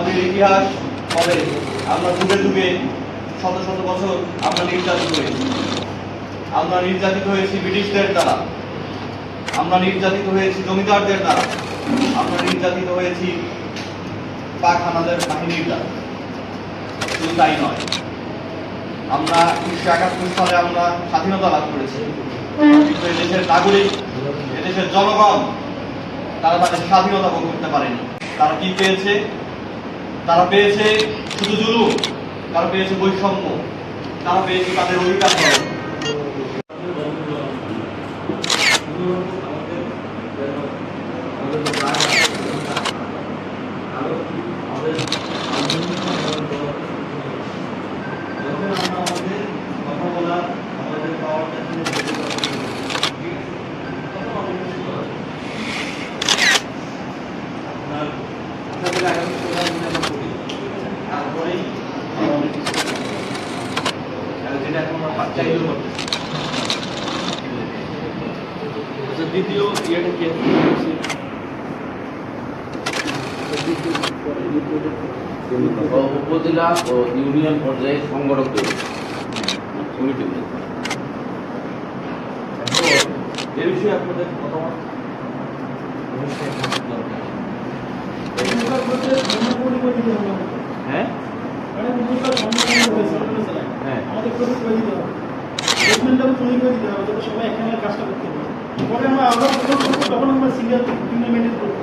আমাদের ইতিহাস বলে আমরা যুগে যুগে শত শত বছর আমরা নির্যাতিত হয়েছি। আমরা নির্যাতিত হয়েছি ব্রিটিশদের দ্বারা। আমরা নির্যাতিত হয়েছি জমিদারদের দ্বারা। আমরা নির্যাতিত হয়েছি পাক হানাদের বাহিনীর দ্বারা। শুধু তাই নয়, আমরা উনিশশো একাত্তর সালে আমরা স্বাধীনতা লাভ করেছি। কিন্তু এদেশের নাগরিক, এদেশের জনগণ, তারা তাদের স্বাধীনতা ভোগ করতে পারেনি। তারা কি পেয়েছে? তারা পেয়েছে শুধু জুলুম তারা পেয়েছে বৈষম্য তারা পেয়েছে তাদের অধিকার হরণ। যখন করি তারপরেই আমরা অনেক কিছু যেটা এখন আমরা চাইলেও করতেছি আচ্ছা দ্বিতীয় ইয়েটা কি উপজেলা ও ইউনিয়ন পর্যায়ে সংগঠক তৈরি কমিটি গঠন। এ বিষয়ে আপনাদের মতামত আমাদের প্রবেশ করে দিতে হবে। বেসমেন্টটাও তৈরি করে দিতে হবে, যাতে সবাই এখানে কাজটা করতে পারে। পরে আমরা আবার তখন আমরা সিঙ্গেল টুর্নামেন্টের করব।